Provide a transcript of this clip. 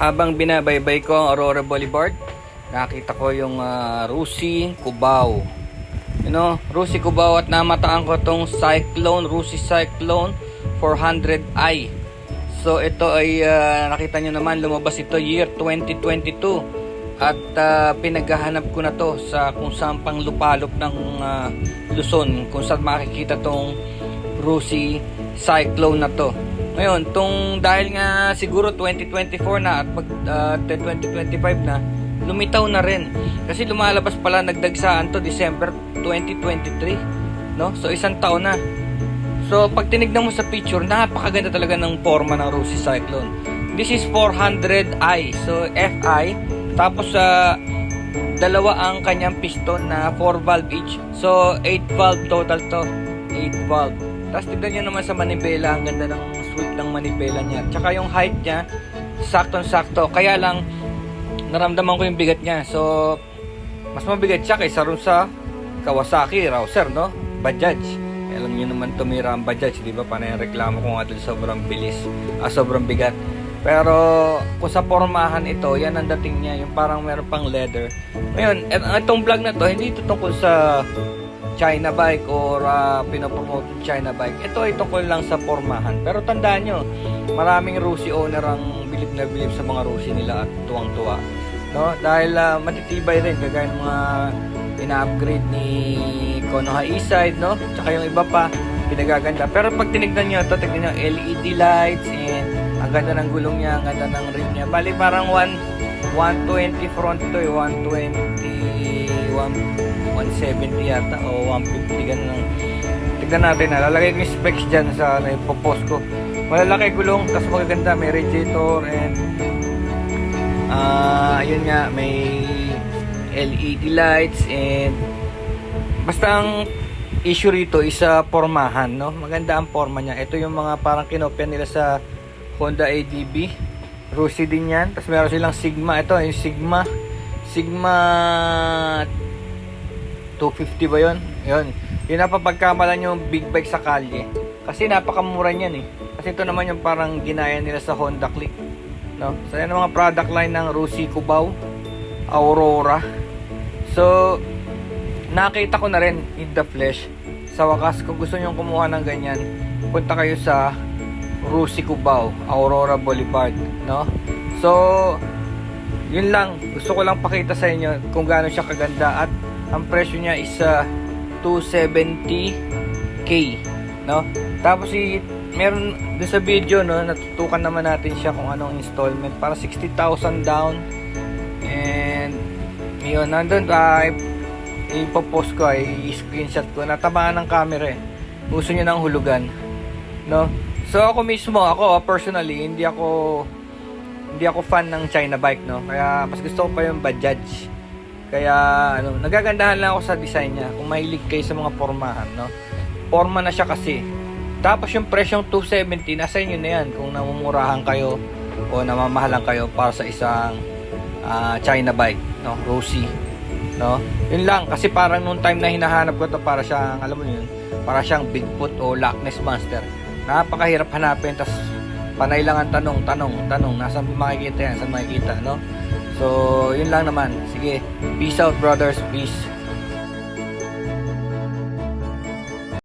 habang binabaybay ko ang Aurora Boulevard, nakita ko yung uh, Rusi Cubao. You know, Rusi Cubao at namataan ko tong Cyclone, Rusi Cyclone 400i. So ito ay ah, nakita nyo naman lumabas ito year 2022 at ah, pinaghahanap ko na to sa kung saan pang lupalop ng ah, Luzon kung saan makikita tong Rusi Cyclone na to. Ngayon, tong dahil nga siguro 2024 na at mag ah, 2025 na, lumitaw na rin. Kasi lumalabas pala nagdagsaan to December 2023, no? So isang taon na. So pag tinignan mo sa picture, napakaganda talaga ng forma ng Rusi Cyclone. This is 400i. So FI tapos sa dalawa ang kanyang piston na 4 valve each. So 8 valve total to. 8 valve. Tapos tignan nyo naman sa manibela, ang ganda ng sweep ng manibela niya. Tsaka yung height niya, saktong-sakto. Kaya lang, naramdaman ko yung bigat niya. So, mas mabigat siya kaysa rin sa Kawasaki, Rouser, no? Bajaj. Alam niyo naman tumira ang Bajaj, di ba? Panay reklamo ko nga dahil sobrang bilis, ah, sobrang bigat. Pero kung sa pormahan ito, yan ang dating niya, yung parang meron pang leather. Ngayon, et- itong vlog na to, hindi ito tungkol sa China bike or uh, pinopromote China bike. Ito ay tungkol lang sa pormahan. Pero tandaan nyo, maraming Rusi owner ang bilib na bilib sa mga Rusi nila at tuwang-tuwa. No? Dahil ah, matitibay rin, kagaya ng mga ina-upgrade ni Konoha E-Side, no? Tsaka yung iba pa, pinagaganda. Pero pag tinignan nyo ito, tignan nyo LED lights and ang ganda ng gulong niya, ang ganda ng rim niya. Bali parang 1 120 front to eh, 120 1, 170 yata o 150 ganun. Tignan natin na, lalagay ko yung specs dyan sa ano, ipopost ko. Malalaki gulong, tapos magaganda, may radiator and ah ayun nga, may LED lights and basta ang issue rito is sa pormahan, no? Maganda ang forma niya. Ito yung mga parang kinopya nila sa Honda ADB. Rusi din yan. Tapos meron silang Sigma. Ito, yung Sigma. Sigma 250 ba yon? Yun. Yung napapagkamalan yung big bike sa kalye. Kasi napakamura niyan eh. Kasi ito naman yung parang ginaya nila sa Honda Click. No? So yan ang mga product line ng Rusi Cubao, Aurora. So nakita ko na rin in the flesh. Sa wakas, kung gusto nyo kumuha ng ganyan, punta kayo sa Rusi Cubao, Aurora Boulevard, no? So, yun lang. Gusto ko lang pakita sa inyo kung gaano siya kaganda at ang presyo niya is uh, 270k, no? Tapos si meron doon sa video no, natutukan naman natin siya kung anong installment. Para 60,000 down. And yun, nandun ay ipopost ko ay screenshot ko. Natamaan ng camera eh. Gusto niya ng hulugan no? So ako mismo ako ah, personally hindi ako hindi ako fan ng China bike no? Kaya mas gusto ko pa yung Bajaj kaya ano nagagandahan lang ako sa design niya kung mahilig kayo sa mga pormahan no? Forma na siya kasi. Tapos yung presyong 270 nasa inyo na yan kung namumurahan kayo o namamahalan kayo para sa isang ah, China bike no? Rosy no? Yun lang kasi parang nung time na hinahanap ko to para siyang alam mo yun para siyang Bigfoot o Loch Ness Monster. Napakahirap hanapin tas panay lang ang tanong tanong tanong. Nasaan makikita yan? Saan makikita no so yun lang naman. Sige peace out brothers. Peace